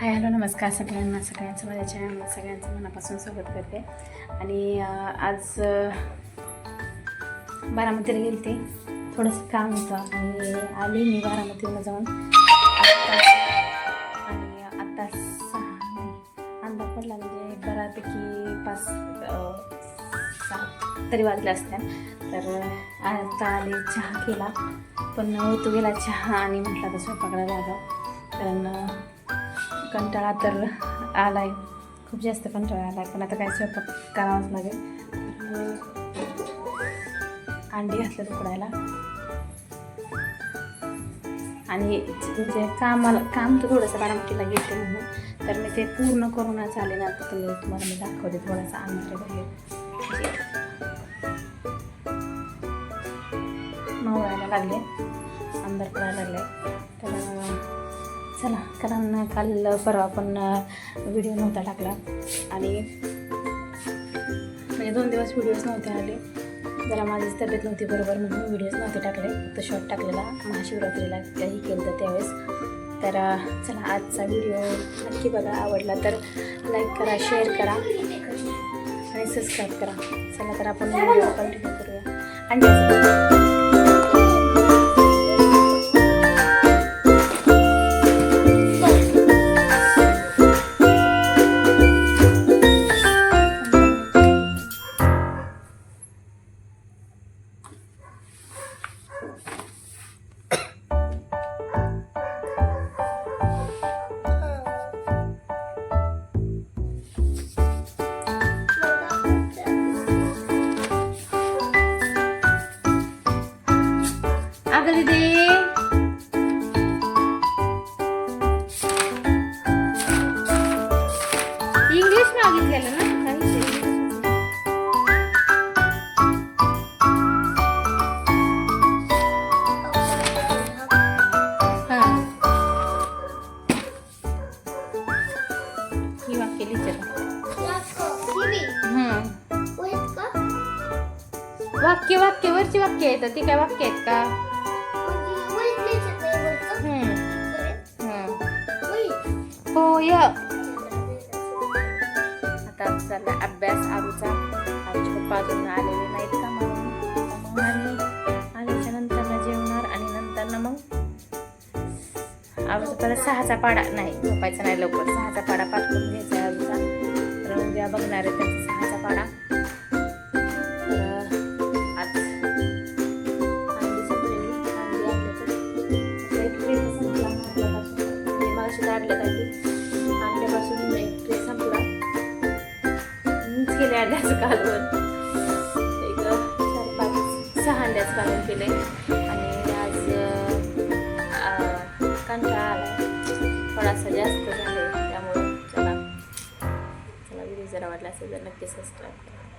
Hi hello नमस्कार सगळ्यांना. सगळ्यांचं माझ्या चॅनलमध्ये सगळ्यांचं मनापासून स्वागत करते. आणि आज बारामतीला गेली ते थोडंसं काम होतं. आणि आली मी बारामतीला जाऊन. आणि आत्ता सहा अंदाज पडला म्हणजे बऱ्यापैकी पाच सात तरी वाजल्या असत्या तर आता आले चहा केला. पण होतो गेला चहा आणि म्हटलं तर स्वयंपाकला जागा कारण कंटाळा तर आला आहे खूप जास्त कंटाळा आला आहे पण आता काय स्वयंपाक करावाच लागेल. अंडी घातलं उकडायला. आणि जे कामाला काम तर थोडंसं बारामतीला गेले म्हणून तर मी ते पूर्ण करूनच आले ना आता तुम्ही तुम्हाला मी दाखवते थोडासा आमच्या बाहेर मावळायला लागले आंबर पडायला लागले. चला कारण काल परवा पण व्हिडिओ नव्हता टाकला. आणि म्हणजे दोन दिवस व्हिडिओज नव्हते आले. जरा माझीच तब्येत नव्हती बरोबर म्हणून व्हिडिओज नव्हते टाकले. फक्त शॉर्ट टाकलेला महाशिवरात्रीला काही केलं तर त्यावेळेस. तर चला आजचा व्हिडिओ नक्की बघा. आवडला तर लाईक करा शेअर करा. आणि सबस्क्राईब करा. चला तर आपण व्हिडिओ कंटिन्यू करूया. आणि अगं दीदी. इंग्लिश मागितलेलं ना? ही. वाक्य लिहिते वाक्य वाक्य वरची वाक्य आहेत. ती काय वाक्य आहेत का? हम्म, हम्म. आता चालला अभ्यास आरूचा आरूचे पप्पा अजून आलेले नाहीत का मग आम्ही आल्याच्यानंतर जेवणार आणि नंतर मग आरूचा परत सहाचा पाडा नाही झोपायचा नाही लवकर. सहाचा पाडा पाठ करून घ्यायचा आहे आरूचा तर उद्या बघणार आहे त्यांचा सहाचा पाडा. केले अंड्याचं कालवण एक चार पाच सहा अंड्याचं कालवण केले. आणि आज कंटाळा आला. थोडासा जास्त झाले त्यामुळं चला. चला व्हिडिओ जरा वाटला असेल तर नक्की सबस्क्राईब करा.